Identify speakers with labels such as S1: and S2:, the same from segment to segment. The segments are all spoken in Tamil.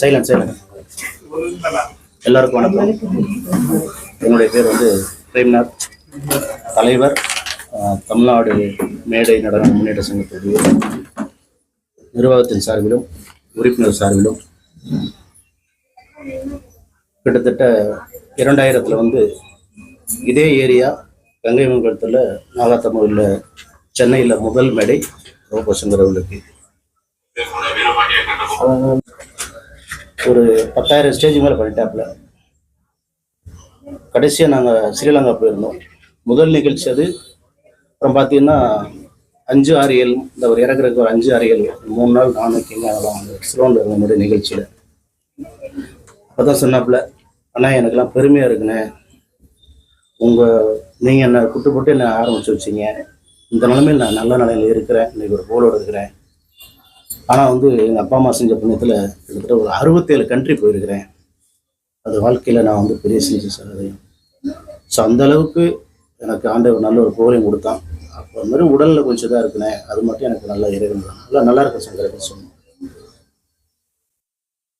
S1: சைலண்ட் எல்லாருக்கும் வணக்கம். என்னுடைய பேர் வந்து பிரேம்நாத். தலைவர் தமிழ்நாடு மேடை நடன முன்னேற்ற சங்கத்துடைய நிர்வாகத்தின் சார்பிலும் உறுப்பினர் சார்பிலும் கிட்டத்தட்ட இரண்டாயிரத்தில் வந்து இதே ஏரியா கங்கை மங்கலத்தில் நாகாத்தமிழில் சென்னையில் முதல் மேடை ரோபசங்கரவர்களுக்கு ஒரு பத்தாயிரம் ஸ்டேஜ் மேலே பண்ணிட்டாப்புல. கடைசியாக நாங்கள் ஸ்ரீலங்கா போயிருந்தோம். முதல் நிகழ்ச்சி அது. அப்புறம் பார்த்தீங்கன்னா அஞ்சு ஆறு ஏழு இந்த ஒரு இறக்குறதுக்கு ஒரு அஞ்சு ஆறு ஏழு மூணு நாள் நான் கிங்க அதெல்லாம் வந்து சிலோனில் இருந்த நிகழ்ச்சியில். அப்போ தான் சொன்னாப்புல அண்ணா எனக்கெல்லாம் பெருமையாக இருக்குண்ணே. உங்கள் நீங்கள் என்னை குட்டு போட்டு என்னை ஆரம்பிச்சு வச்சீங்க. இந்த நிலைமையில் நான் நல்ல நிலையில் இருக்கிறேன். இன்னைக்கு ஒரு போலோடு இருக்கிறேன். ஆனால் வந்து எங்கள் அப்பா அம்மா செஞ்ச புண்ணியத்தில் கிட்டத்தட்ட ஒரு அறுபத்தேழு கண்ட்ரி போயிருக்கிறேன். அது வாழ்க்கையில் நான் வந்து பெரிய செஞ்சு சாதனையும் ஸோ அந்த அளவுக்கு எனக்கு ஆண்டவர் நல்ல ஒரு புகழையும் கொடுத்தான். அப்போ மாதிரி உடலில் கொஞ்சம் இதாக இருக்குனே அது மட்டும் எனக்கு நல்லா இறைவன் தான். நல்லா நல்லா இருக்கும் சங்கரத்தை சொன்னேன்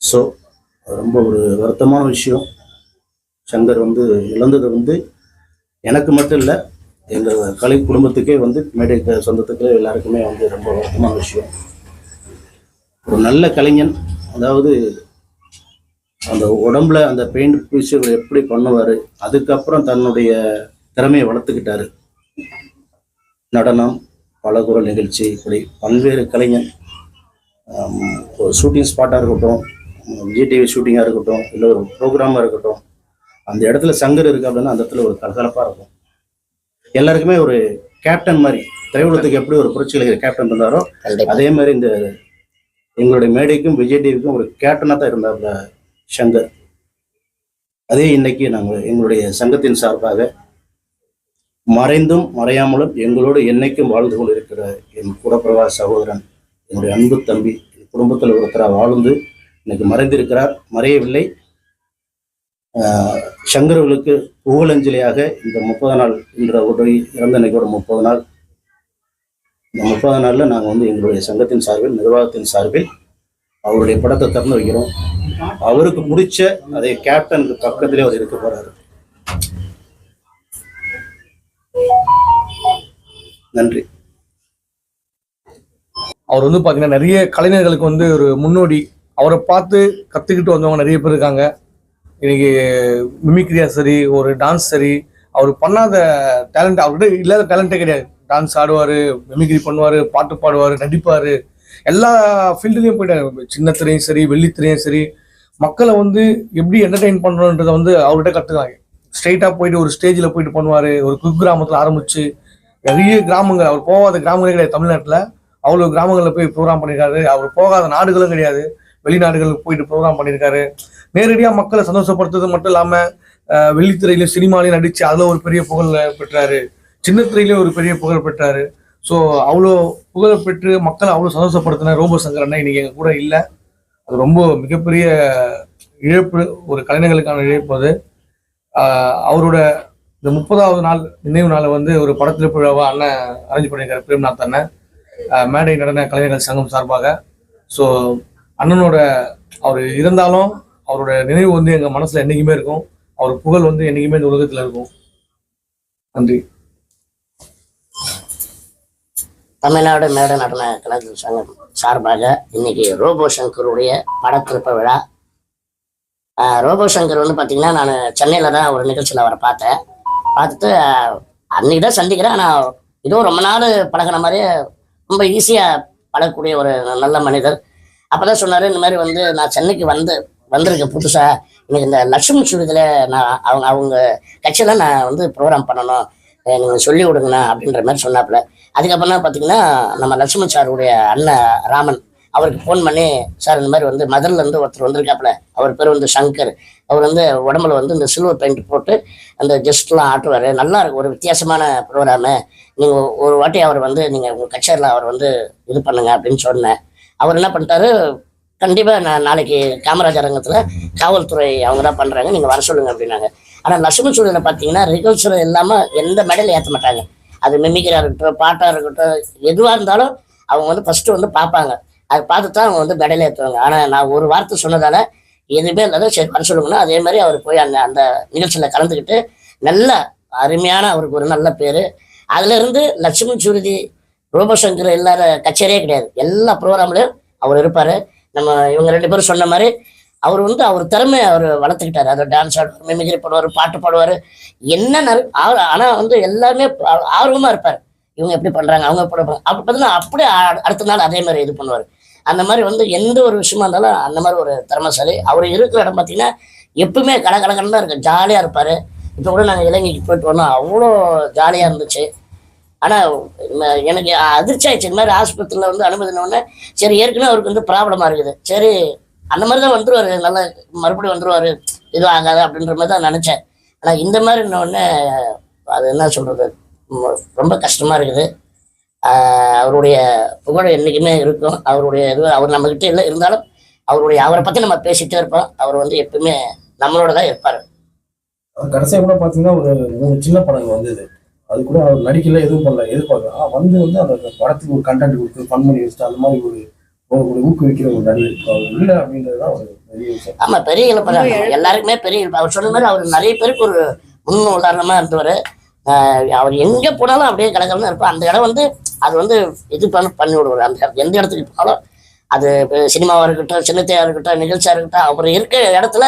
S1: ஸோ ரொம்ப ஒரு வருத்தமான விஷயம். சங்கர் வந்து இழந்தது வந்து எனக்கு மட்டும் இல்லை எங்கள் கலை குடும்பத்துக்கே வந்து மேடை சொந்தத்துக்கு எல்லாருக்குமே வந்து ரொம்ப வருத்தமான விஷயம். ஒரு நல்ல கலைஞன் அதாவது அந்த உடம்புல அந்த பெயிண்ட் பூச்சி எப்படி பண்ணுவார் அதுக்கப்புறம் தன்னுடைய திறமையை வளர்த்துக்கிட்டாரு. நடனம் பலகுரல் நிகழ்ச்சி இப்படி பல்வேறு ஒரு ஷூட்டிங் ஸ்பாட்டாக இருக்கட்டும் ஜிடிவி ஷூட்டிங்காக இருக்கட்டும் இல்லை ஒரு ப்ரோக்ராமாக இருக்கட்டும் அந்த இடத்துல சங்கர் இருக்கு அப்படின்னா அந்த இடத்துல ஒரு கலகலப்பாக இருக்கும். எல்லாருக்குமே ஒரு கேப்டன் மாதிரி திரையுலகத்துக்கு எப்படி ஒரு புரட்சிகளைஞர் கேப்டன் இருந்தாரோ அதே மாதிரி இந்த எங்களுடைய மேடைக்கும் விஜய் டிவிக்கும் ஒரு கேப்டனாக தான் இருந்தாப்புல சங்கர். அதே இன்னைக்கு நாங்கள் எங்களுடைய சங்கத்தின் சார்பாக மறைந்தும் மறையாமலும் எங்களோடு என்னைக்கும் வாழ்ந்து கொண்டிருக்கிற என் கூடப்பிரகாஷ் சகோதரன் என்னுடைய அன்பு தம்பி என் குடும்பத்தில் ஒருத்தராக வாழ்ந்து இன்னைக்கு மறைந்திருக்கிறார். மறையவில்லை. ஆஹ் சங்கரவர்களுக்கு புகழஞ்சலியாக இந்த முப்பது நாள் என்ற ஒரு இறந்த அன்னைக்கோட முப்பது நாள். இந்த முப்பது நாளில் நாங்கள் வந்து எங்களுடைய சங்கத்தின் சார்பில் நிர்வாகத்தின் சார்பில் அவருடைய படத்தை திறந்து வைக்கிறோம். அவருக்கு பிடிச்ச அதே கேப்டனுக்கு பக்கத்திலே அவர் இருக்க போறாரு. நன்றி.
S2: அவர் வந்து பார்த்தீங்கன்னா நிறைய கலைஞர்களுக்கு வந்து ஒரு முன்னோடி. அவரை பார்த்து கற்றுக்கிட்டு வந்தவங்க நிறைய பேர் இருக்காங்க. இன்னைக்கு மிமிக்ரியா சரி ஒரு டான்ஸ் சரி அவர் பண்ணாத டேலண்ட் அவர்கிட்ட இல்லாத டேலண்ட்டே கிடையாது. டான்ஸ் ஆடுவார் மிமிக்ரி பண்ணுவார் பாட்டு பாடுவார் நடிப்பார். எல்லா ஃபீல்டுலேயும் போயிட்டாரு. சின்ன சரி வெள்ளித்திரையும் சரி மக்களை வந்து எப்படி என்டர்டெயின் பண்ணுறோன்றதை வந்து அவர்கிட்ட கற்றுக்காங்க ஸ்ட்ரைட்டாக போயிட்டு ஒரு ஸ்டேஜில் போயிட்டு பண்ணுவார். ஒரு குக்கிராமத்தில் ஆரம்பிச்சு நிறைய கிராமங்கள் அவர் போகாத கிராமங்களே கிடையாது தமிழ்நாட்டில். அவ்வளோ கிராமங்களில் போய் ப்ரோக்ராம் பண்ணியிருக்காரு அவர் போகாத நாடுகளும் கிடையாது. வெளிநாடுகளுக்கு போயிட்டு ப்ரோக்ராம் பண்ணியிருக்காரு நேரடியாக மக்களை சந்தோஷப்படுத்துறது மட்டும் இல்லாமல் வெள்ளித்திரையிலும் சினிமாலையும் நடித்து அதில் ஒரு பெரிய புகழ் பெற்றாரு. சின்ன ஒரு பெரிய புகழ் பெற்றாரு. ஸோ அவ்வளோ புகழ் பெற்று மக்களை அவ்வளோ சந்தோஷப்படுத்தின ரோபோ சங்கர் அண்ணா. இன்னைக்கு எங்கள் கூட இல்லை. அது ரொம்ப மிகப்பெரிய இழப்பு ஒரு கலைஞர்களுக்கான இழப்பு அது. அவரோட இந்த முப்பதாவது நாள் நினைவு நாளை வந்து ஒரு படத்திருப்பு விழாவாக அண்ணன் அரேஞ்ச் பண்ணியிருக்காரு பிரேம்நாத் அண்ணன் மேடை நடன கலைஞர்கள் சங்கம் சார்பாக. ஸோ அண்ணனோட அவர் இருந்தாலும் அவரோட நினைவு வந்து எங்கள் மனசில் என்றைக்குமே இருக்கும். அவர் புகழ் வந்து என்றைக்குமே இந்த உலகத்தில் இருக்கும். நன்றி.
S3: தமிழ்நாடு மேடை நடன கலைஞர் சங்கம் சார்பாக இன்னைக்கு ரோபோ சங்கருடைய படத்திருப்ப விழா ரோபோ சங்கர் வந்து பார்த்தீங்கன்னா நான் சென்னையில் தான் ஒரு நிகழ்ச்சியில் அவரை பார்த்தேன். பார்த்துட்டு அன்னைக்கு தான் சந்திக்கிறேன். ஆனால் இதுவும் ரொம்ப நாள் பழகுன மாதிரியே ரொம்ப ஈஸியாக பழகக்கூடிய ஒரு நல்ல மனிதர். அப்போ தான் சொன்னார் இந்த மாதிரி வந்து நான் சென்னைக்கு வந்து வந்திருக்கேன் புதுசாக எனக்கு இந்த லட்சுமி சுடுதில் நான் அவங்க அவங்க கட்சியில் நான் வந்து ப்ரோக்ராம் பண்ணணும். நீங்கள் சொல்லி விடுங்கண்ணா அப்படின்ற மாதிரி சொன்னாப்புல. அதுக்கப்புறம் தான் பார்த்தீங்கன்னா நம்ம லட்சுமி சாருடைய அண்ணன் ராமன் அவருக்கு ஃபோன் பண்ணி சார் இந்த மாதிரி வந்து மதுரில் இருந்து ஒருத்தர் வந்திருக்காப்புல அவர் பேர் வந்து சங்கர். அவர் வந்து உடம்புல வந்து இந்த சில்வர் பெயிண்ட் போட்டு அந்த ஜெஸ்ட்லாம் ஆட்டுவார். நல்லா இருக்கும் ஒரு வித்தியாசமான ப்ரோக்ராமு நீங்கள் ஒரு வாட்டி அவர் வந்து நீங்கள் உங்கள் கச்சேரியில் அவர் வந்து இது பண்ணுங்க அப்படின்னு சொன்னேன். அவர் என்ன பண்ணிட்டாரு கண்டிப்பாக நான் நாளைக்கு காமராஜர் அரங்கத்தில் காவல்துறை அவங்க தான் பண்ணுறாங்க நீங்கள் வர சொல்லுங்க அப்படின்னாங்க. ஆனால் லட்சுமி சூழலில் பார்த்தீங்கன்னா ரிகல்ச்சர் இல்லாமல் எந்த மெடலும் ஏற்ற மாட்டாங்க. அது மிமிக்ராக இருக்கட்டும் பாட்டாக இருக்கட்டும் எதுவாக இருந்தாலும் அவங்க வந்து ஃபஸ்ட்டு வந்து பார்ப்பாங்க அதை பார்த்து தான் அவங்க வந்து மெடல் ஏற்றுவாங்க ஆனால் நான் ஒரு வார்த்தை சொன்னதால எதுவுமே இல்லாத சரி வர சொல்லுங்கன்னா அதே மாதிரி அவர் போய் அந்த அந்த நிகழ்ச்சியில் கலந்துக்கிட்டு நல்ல அருமையான அவருக்கு ஒரு நல்ல பேர். அதுல இருந்து லட்சுமி சுருதி ரூபசங்கர் இல்லாத கச்சேரியே கிடையாது. எல்லா ப்ரோக்ராம்லையும் அவர் இருப்பார். நம்ம இவங்க ரெண்டு பேரும் சொன்ன மாதிரி அவர் வந்து அவர் திறமையை அவர் வளர்த்துக்கிட்டாரு. அதை டான்ஸ் ஆடுவார் மிமிக்ரி பண்ணுவார் பாட்டு பாடுவார். என்ன அவர் ஆனால் வந்து எல்லாமே ஆர்வமாக இருப்பார். இவங்க எப்படி பண்ணுறாங்க அவங்க எப்படி அப்படி பார்த்தீங்கன்னா அப்படியே அடுத்த நாள் அதே மாதிரி இது பண்ணுவார். அந்த மாதிரி வந்து எந்த ஒரு விஷயமா இருந்தாலும் அந்த மாதிரி ஒரு திறமைசாலி. அவர் இருக்கிற இடம் பார்த்தீங்கன்னா எப்பவுமே கலகலகன்னு தான் இருக்கு ஜாலியாக இருப்பார். இப்போ கூட நாங்கள் இலங்கைக்கு போயிட்டு வந்தோம். அவ்வளோ ஜாலியாக இருந்துச்சு. ஆனால் எனக்கு அதிர்ச்சி ஆயிடுச்சு. இந்த மாதிரி ஆஸ்பத்திரியில் வந்து அனுமதினோடனே சரி ஏற்கனவே அவருக்கு வந்து ப்ராப்ளமாக இருக்குது. சரி அந்த மாதிரி தான் வந்துருவார். நல்லா மறுபடியும் வந்துருவார். இது ஆகாது அப்படின்ற மாதிரி தான் நினச்சேன். ஆனால் இந்த மாதிரி உடனே அது என்ன சொல்கிறது ரொம்ப கஷ்டமாக இருக்குது. அவருடைய புகழ் என்றைக்குமே இருக்கும். அவருடைய இது அவர் நம்மக்கிட்ட இல்லை இருந்தாலும் அவருடைய அவரை பற்றி நம்ம பேசிகிட்டே இருப்போம். அவர் வந்து எப்பவுமே நம்மளோட தான் இருப்பார்.
S4: கடைசியா கூட பாத்தீங்கன்னா ஒரு சின்ன படங்கள் வந்தது. அது கூட அவர் நடிக்கல எதுவும் பண்ணல எதிர்பார்க்கல. ஆனா வந்து வந்து அந்த படத்துக்கு ஒரு கண்டென்ட் கொடுத்து ஃபன் பண்ணி வச்சுட்டு அந்த மாதிரி ஒரு ஊக்குவிக்கிற ஒரு நடிகர் அவர் இல்லை அப்படின்றது தான் ஒரு பெரிய விஷயம்.
S3: ஆமா பெரிய இழப்பு எல்லாருக்குமே பெரிய இழப்பு. அவர் சொன்ன மாதிரி அவர் நிறைய பேருக்கு ஒரு முன் உதாரணமா இருந்தவர். அவர் எங்க போனாலும் அப்படியே கலகலன்னு இருப்பார். அந்த இடம் வந்து அது வந்து இது பண்ணி பண்ணி விடுவார். அந்த எந்த இடத்துக்கு போனாலும் அது சினிமாவாக இருக்கட்டும் சின்னத்தையாக இருக்கட்டும் நிகழ்ச்சியாக இருக்கட்டும் அவர் இருக்க இடத்துல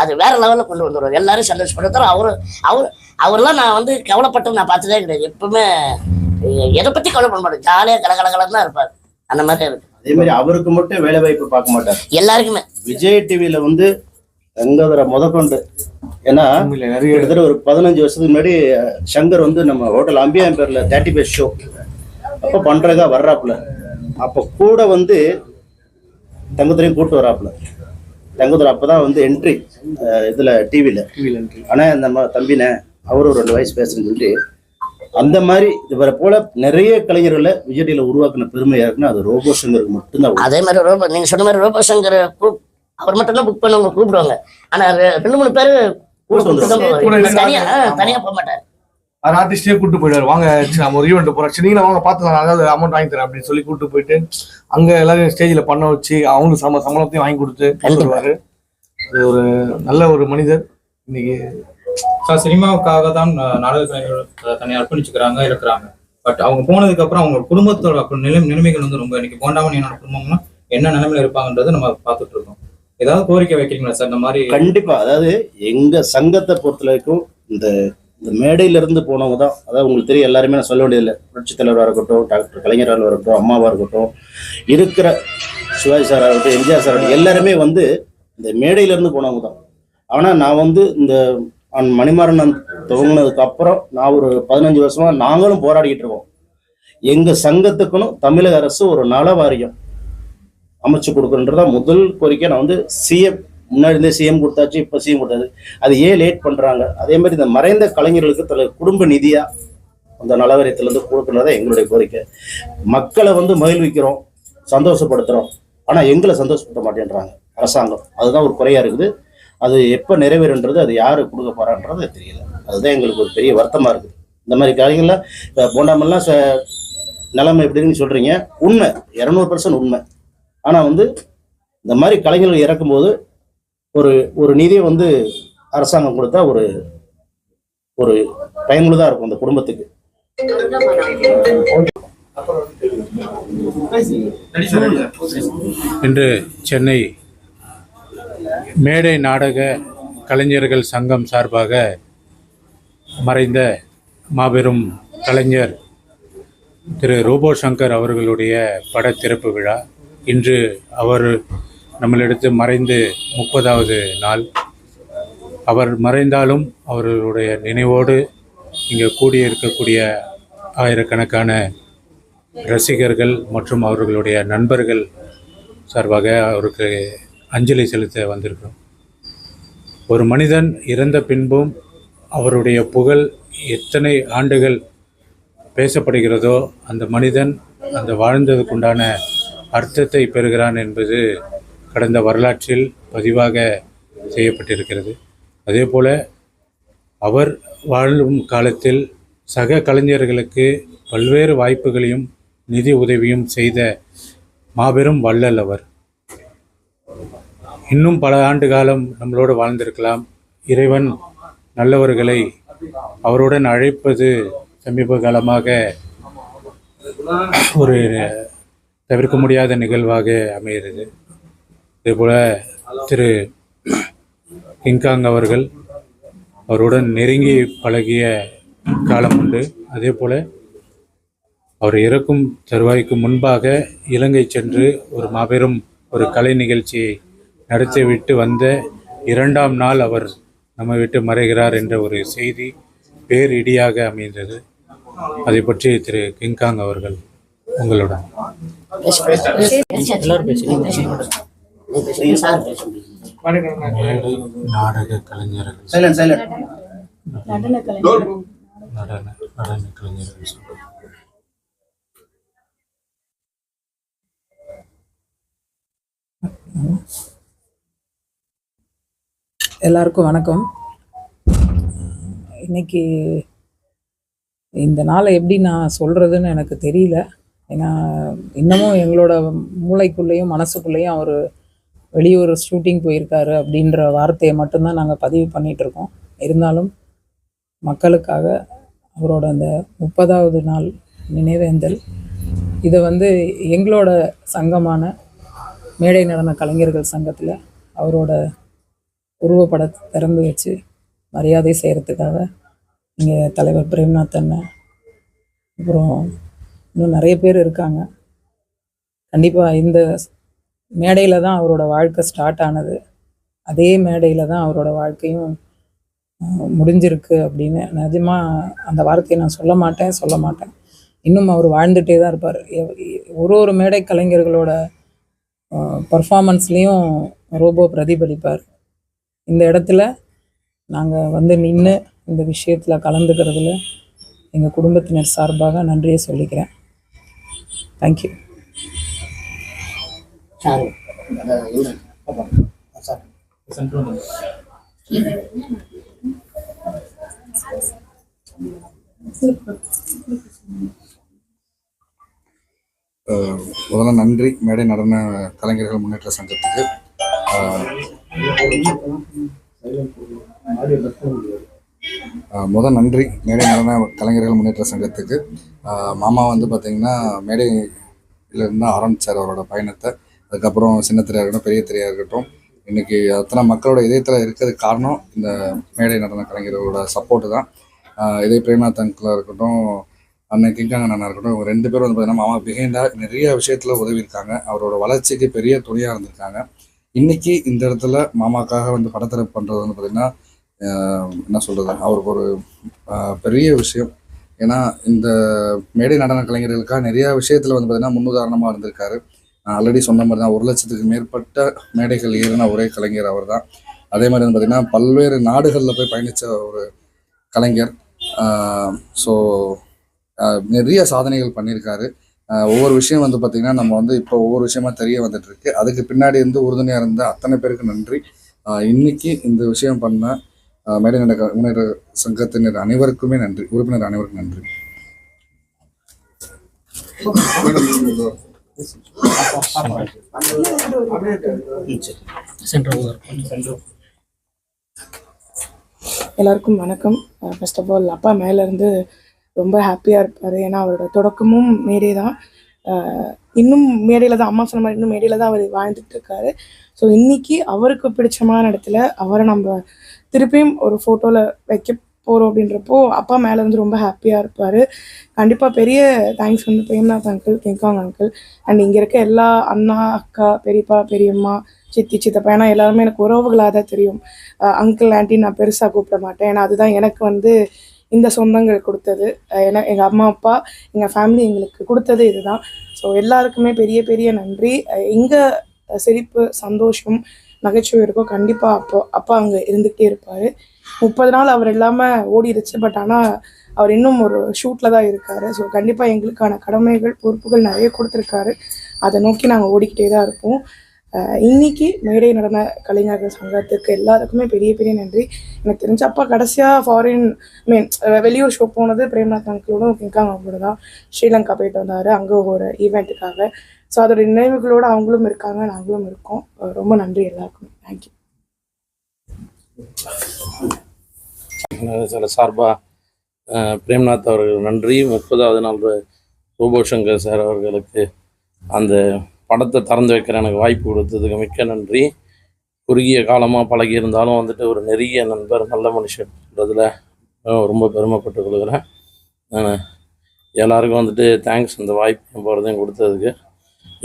S3: அது வேற லெவலில் கொண்டு வந்துடுவார் எல்லாரும் சந்தோஷப்படுத்தார் அவர் அவர் அவர்லாம் நான் வந்து கவலைப்பட்டு நான் பார்த்ததே கிடையாது. எப்பவுமே எதை பற்றி கவலை பண்ண மாட்டேன் ஜாலியாக கலகலகலன்னு தான் இருப்பார். அந்த மாதிரி இருக்கு
S1: அதே மாதிரி அவருக்கு மட்டும் வேலை வாய்ப்பு பார்க்க மாட்டார்.
S3: எல்லாருக்குமே.
S1: விஜய் டிவியில வந்து கங்கதர முதற்கொண்டு ஏன்னா கிட்டத்தட்ட ஒரு பதினஞ்சு வருஷத்துக்கு முன்னாடி சங்கர் வந்து நம்ம ஹோட்டல் அம்பியான் பேர்ல தேர்ட்டி ஃபைவ் ஷோ அப்போ பண்றதா வர்றாப்புல. அப்போ கூட வந்து தங்கத்துறையும் கூட்டு வராப்புல தங்கத்துறை அப்பதான் வந்து என்ட்ரி இதுல டிவியில ஆனா நம்ம தம்பினே அவரும் ஒரு ரெண்டு வயசு பேசுன்னு சொல்லிட்டு அந்த மாதிரி இவரை போல நிறைய கலைஞர்களை விஜய் உருவாக்குன பெருமையா இருக்குன்னா அது ரோபோ சங்கருக்கு மட்டும்தான்.
S3: அதே மாதிரி ரோபோ நீங்க சொன்ன மாதிரி ரோபோ சங்கர் அவர் மட்டும் தான் புக் பண்ணவங்க கூப்பிடுவாங்க. ஆனா ரெண்டு மூணு பேரு தனியா தனியா போக மாட்டாரு.
S2: அவர் ஆர்டிஸ்டே கூட்டு போயிடுவார். வாங்க நம்ம ஒரு ஈவெண்ட் போறோம். நீங்களா வாங்க பார்த்துக்கலாம். அதாவது அமௌண்ட் வாங்கி தரேன் அப்படின்னு சொல்லி கூட்டு போயிட்டு அங்க எல்லாரும் ஸ்டேஜ்ல பண்ண வச்சு அவங்களுக்கு சம சம்பளத்தையும் வாங்கி கொடுத்து. வருவாரு அது ஒரு நல்ல ஒரு மனிதர். இன்னைக்கு
S5: சார் சினிமாவுக்காக தான் நாடக கலைஞர்கள் தன்னை அர்ப்பணிச்சுக்கிறாங்க இருக்கிறாங்க பட் அவங்க போனதுக்கு அப்புறம் அவங்க குடும்பத்தோட அப்புறம் நிலை நிலைமைகள் வந்து ரொம்ப இன்னைக்கு போண்டாமன் என்னோட குடும்பம்னா என்ன நிலைமையில இருப்பாங்கன்றதை நம்ம பார்த்துட்டு இருக்கோம். ஏதாவது கோரிக்கை வைக்கிறீங்களா சார்? இந்த மாதிரி
S1: கண்டிப்பா. அதாவது எங்க சங்கத்தை பொறுத்த வரைக்கும் இந்த இந்த மேடையில இருந்து போனவங்க தான். அதாவது உங்களுக்கு தெரியும் எல்லாருமே நான் சொல்ல வேண்டியதில்லை. புரட்சித் தலைவராக இருக்கட்டும் டாக்டர் கலைஞராக இருக்கட்டும் அம்மாவா இருக்கட்டும் இருக்கிற சிவாஜி சாராக இருக்கட்டும் எம்ஜிஆர் சார் இருக்கட்டும் எல்லாருமே வந்து இந்த மேடையில இருந்து போனவங்க தான். ஆனா நான் வந்து இந்த மணிமாறன் துவங்கினதுக்கு அப்புறம் நான் ஒரு பதினஞ்சு வருஷமா நாங்களும் போராடிக்கிட்டு இருக்கோம். எங்க சங்கத்துக்குன்னு தமிழக அரசு ஒரு நல வாரியம் அமைச்சு கொடுக்குறன்றதா முதல் கோரிக்கை நான் வந்து சிஎம் முன்னாடி இருந்தே சிஎம் கொடுத்தாச்சு இப்போ சிஎம் கொடுத்தாச்சு. அது ஏன் லேட் பண்ணுறாங்க அதே மாதிரி இந்த மறைந்த கலைஞர்களுக்கு தல குடும்ப நிதியாக அந்த நலவரியத்திலிருந்து கொடுக்கணுன்றதா எங்களுடைய கோரிக்கை. மக்களை வந்து மகிழ்விக்கிறோம் சந்தோஷப்படுத்துகிறோம் ஆனால் எங்களை சந்தோஷப்படுத்த மாட்டேன்றாங்க அரசாங்கம். அதுதான் ஒரு குறையாக இருக்குது. அது எப்போ நிறைவேறுன்றது அது யாரு கொடுக்க போறான்றது தெரியல. அதுதான் எங்களுக்கு ஒரு பெரிய வருத்தமாக இருக்குது. இந்த மாதிரி காரியங்கள்லாம் இப்போ போண்டாமெல்லாம் ச- நிலைமை எப்படின்னு சொல்கிறீங்க உண்மை. இரநூறு பர்சன்ட் உண்மை. ஆனால் வந்து இந்த மாதிரி கலைஞர்கள் இறக்கும்போது ஒரு ஒரு நிதியை வந்து அரசாங்கம் கொடுத்தா ஒரு ஒரு பயனுள்ளதாக இருக்கும் அந்த குடும்பத்துக்கு.
S6: இன்று சென்னை மேடை நாடக கலைஞர்கள் சங்கம் சார்பாக மறைந்த மாபெரும் கலைஞர் திரு ரோபோ சங்கர் அவர்களுடைய பட திறப்பு விழா. இன்று அவர் நம்மளிடத்து மறைந்து முப்பதாவது நாள். அவர் மறைந்தாலும் அவர்களுடைய நினைவோடு இங்கே கூடியிருக்கக்கூடிய ஆயிரக்கணக்கான ரசிகர்கள் மற்றும் அவர்களுடைய நண்பர்கள் சார்பாக அவருக்கு அஞ்சலி செலுத்த வந்திருக்கிறோம். ஒரு மனிதன் இறந்த பின்பும் அவருடைய புகழ் எத்தனை ஆண்டுகள் பேசப்படுகிறதோ அந்த மனிதன் அந்த வாழ்ந்ததுக்குண்டான அர்த்தத்தை பெறுகிறான் என்பது கடந்த வரலாற்றில் பதிவாக செய்யப்பட்டிருக்கிறது. அதே போல் அவர் வாழும் காலத்தில் சக கலைஞர்களுக்கு பல்வேறு வாய்ப்புகளையும் நிதி உதவியும் செய்த மாபெரும் வள்ளல் அவர். இன்னும் பல ஆண்டு காலம் நம்மளோடு வாழ்ந்திருக்கலாம். இறைவன் நல்லவர்களை அவருடன் அழைப்பது சமீப காலமாக ஒரு தவிர்க்க முடியாத நிகழ்வாக அமைகிறது. இதேபோல் திரு கிங்காங் அவர்கள் அவருடன் நெருங்கி பழகிய காலம் உண்டு. அதே போல் அவர் இறக்கும் தருவாய்க்கு முன்பாக இலங்கை சென்று ஒரு மாபெரும் ஒரு கலை நிகழ்ச்சியை நடத்திவிட்டு வந்த இரண்டாம் நாள் அவர் நம்மை விட்டு மறைகிறார் என்ற ஒரு செய்தி பேரிடியாக அமைந்தது. அதை பற்றி திரு கிங்காங் அவர்கள் உங்களுடன் நாடக கலைஞர்கள். நடன.
S7: எல்லாருக்கும் வணக்கம். இன்னைக்கு இந்த நாளை எப்படி நான் சொல்கிறதுன்னு எனக்கு தெரியல. ஏன்னா இன்னமும் எங்களோட மூளைக்குள்ளேயும் மனசுக்குள்ளேயும் அவர் வெளியூர் ஷூட்டிங் போயிருக்காரு அப்படின்ற வார்த்தையை மட்டும்தான் நாங்கள் பதிவு பண்ணிகிட்ருக்கோம் இருக்கோம் இருந்தாலும் மக்களுக்காக அவரோட அந்த முப்பதாவது நாள் நினைவேந்தல் இதை வந்து எங்களோட சங்கமான மேடை நடன கலைஞர்கள் சங்கத்தில் அவரோட உருவப்படத்தை திறந்து வச்சு மரியாதை செய்கிறதுக்காக இங்கே தலைவர் பிரேம்நாத் அண்ணன் அப்புறம் இன்னும் நிறைய பேர் இருக்காங்க. கண்டிப்பாக இந்த மேடையில் தான் அவரோட வாழ்க்கை ஸ்டார்ட் ஆனது. அதே மேடையில் தான் அவரோட வாழ்க்கையும் முடிஞ்சிருக்கு அப்படின்னு. நிஜமாக அந்த வார்த்தையை நான் சொல்ல மாட்டேன் சொல்ல மாட்டேன். இன்னும் அவர் வாழ்ந்துட்டே தான் இருப்பார். ஒரு ஒரு மேடை கலைஞர்களோட பர்ஃபாமன்ஸ்லேயும் ரோபோ பிரதிபலிப்பார். இந்த இடத்துல நாங்கள் வந்து நின்று இந்த விஷயத்தில் கலந்துக்கிறதுல எங்கள் குடும்பத்தினர் சார்பாக நன்றியை சொல்லிக்கிறேன். தேங்க்யூ
S3: சார்
S5: சென்ட்ரல்
S8: அஹ் முதல்ல நன்றி. மேடை நடன கலைஞர்கள் முன்னேற்ற சங்கத்துக்கு. முத முதல் நன்றி. மேடை நடன கலைஞர்கள் முன்னேற்ற சங்கத்துக்கு. மாமா வந்து பார்த்திங்கன்னா மேடையிலிருந்து ஆரம்பித்தார் அவரோட பயணத்தை. அதுக்கப்புறம் சின்ன திரையாக இருக்கட்டும் பெரிய திரையாக இருக்கட்டும். இன்றைக்கி அத்தனை மக்களோட இதயத்தில் இருக்கிறதுக்கு காரணம் இந்த மேடை நடன கலைஞர்களோட சப்போர்ட்டு தான். இதே பிரேமநாத் அங்கிளாக இருக்கட்டும் அண்ணன் கிங்காங்க அண்ணா இருக்கட்டும் இவங்க ரெண்டு பேரும் வந்து பார்த்தீங்கன்னா மாமா பிஹைண்டாக நிறைய விஷயத்தில் உதவி இருக்காங்க அவரோட வளர்ச்சிக்கு பெரிய துணையாக இருந்திருக்காங்க. இன்னைக்கு இந்த இடத்துல மாமாக்காக வந்து படத்திறப்பு பண்ணுறது வந்து பார்த்திங்கன்னா என்ன சொல்கிறது அவருக்கு ஒரு பெரிய விஷயம். ஏன்னா இந்த மேடை நடன கலைஞர்களுக்காக நிறையா விஷயத்தில் வந்து பார்த்திங்கன்னா முன்னுதாரணமாக இருந்திருக்காரு. நான் ஆல்ரெடி சொன்ன மாதிரி தான் ஒரு லட்சத்துக்கு மேற்பட்ட மேடைகள் ஏறின ஒரே கலைஞர் அவர் தான் அதே மாதிரி வந்து பார்த்திங்கன்னா பல்வேறு நாடுகளில் போய் பயணித்த ஒரு கலைஞர். ஸோ நிறைய சாதனைகள் பண்ணியிருக்காரு. ஒவ்வொரு விஷயம் வந்து பார்த்திங்கன்னா நம்ம வந்து இப்போ ஒவ்வொரு விஷயமா தெரிய வந்துட்டுருக்கு. அதுக்கு பின்னாடி இருந்து உறுதுணையாக இருந்த அத்தனை பேருக்கு நன்றி. இன்றைக்கி இன்னைக்கு இந்த விஷயம் பண்ண மேடை நடக்க முன்னேற்ற சங்கத்தினர் அனைவருக்குமே நன்றி உறுப்பினர் அனைவருக்கும் நன்றி.
S9: எல்லாருக்கும் வணக்கம். ஃபர்ஸ்ட் ஆஃப் ஆல் அப்பா மேலேருந்து ரொம்ப ஹாப்பியாக இருப்பார் ஏன்னா அவரோட தொடக்கமும் மேடே தான் இன்னும் மேடையில் தான் அம்மா சொன்ன மாதிரி இன்னும் மேடையில் தான் அவர் வாழ்ந்துட்டு இருக்காரு. ஸோ இன்னைக்கு அவருக்கு பிடிச்சமான இடத்துல அவரை நம்ம திருப்பியும் ஒரு ஃபோட்டோவில் வைக்க போகிறோம் அப்படின்றப்போ அப்பா மேலே வந்து ரொம்ப ஹாப்பியாக இருப்பார். கண்டிப்பாக பெரிய தேங்க்ஸ் வந்து Premnath uncle King Kong uncle and இங்கே இருக்க எல்லா அண்ணா அக்கா பெரியப்பா பெரியம்மா சித்தி சித்தப்பா ஏன்னா எல்லாருமே எனக்கு உறவுகளாக தான் தெரியும். அங்கிள் ஆண்டி நான் பெருசாக கூப்பிட மாட்டேன். ஏன்னா அதுதான் எனக்கு வந்து இந்த சொந்தங்கள் கொடுத்தது. ஏன்னா எங்கள் அம்மா அப்பா எங்கள் ஃபேமிலி எங்களுக்கு கொடுத்தது இதுதான். ஸோ எல்லாருக்குமே பெரிய பெரிய நன்றி. எங்கள் சிரிப்பு சந்தோஷம் நகைச்சுவை இருக்கோ கண்டிப்பாக அப்போ அப்பா அங்கே இருந்துகிட்டே இருப்பார். முப்பது நாள் அவர் இல்லாமல் ஓடிடுச்சு பட் ஆனால் அவர் இன்னும் ஒரு ஷூட்டில் தான் இருக்கார். ஸோ கண்டிப்பாக எங்களுக்கான கடமைகள் பொறுப்புகள் நிறைய கொடுத்துருக்காரு. அதை நோக்கி நாங்கள் ஓடிக்கிட்டே தான் இருப்போம். இன்னைக்கு மேடை நடன கலைஞர்கள் சங்கத்துக்கு எல்லாருக்குமே பெரிய பெரிய நன்றி. எனக்கு தெரிஞ்ச அப்பா கடைசியாக ஃபாரின் மீன் வெளியூர் ஷோ போனது பிரேம்நாத் அங்கிளோட கிங்காங் அவங்களோட தான். ஸ்ரீலங்கா போயிட்டு வந்தார். அங்கே ஒரு ஈவெண்ட்டுக்காக ஸோ அதோட நினைவுகளோடு அவங்களும் இருக்காங்க நாங்களும் இருக்கோம். ரொம்ப நன்றி எல்லாருக்கும். தேங்க்யூ
S10: சில சார்பாக பிரேம்நாத் அவர்கள் நன்றி. முப்பதாவது நாள் ரூபோ சங்கர் சார் அவர்களுக்கு அந்த படத்தை திறந்து வைக்கிற எனக்கு வாய்ப்பு கொடுத்ததுக்கு மிக்க நன்றி. குறுகிய காலமாக பழகி இருந்தாலும் வந்துட்டு ஒரு நெருங்கிய நண்பர் நல்ல மனுஷன்றதில் ரொம்ப பெருமைப்பட்டு கொள்கிறேன். எல்லாருக்கும் வந்துட்டு தேங்க்ஸ் இந்த வாய்ப்பு போகிறதையும் கொடுத்ததுக்கு.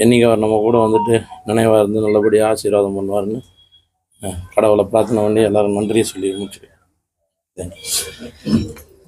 S10: என்னைக்கு அவர் நம்ம கூட வந்துட்டு நினைவாக இருந்து நல்லபடியாக ஆசீர்வாதம் பண்ணுவார்னு கடவுளை பிரார்த்தனை பண்ணி எல்லோரும் நன்றியை சொல்லி முடிச்சுக்கிறேன்.
S2: நீங்க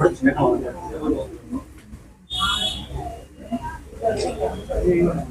S2: Thank
S1: you.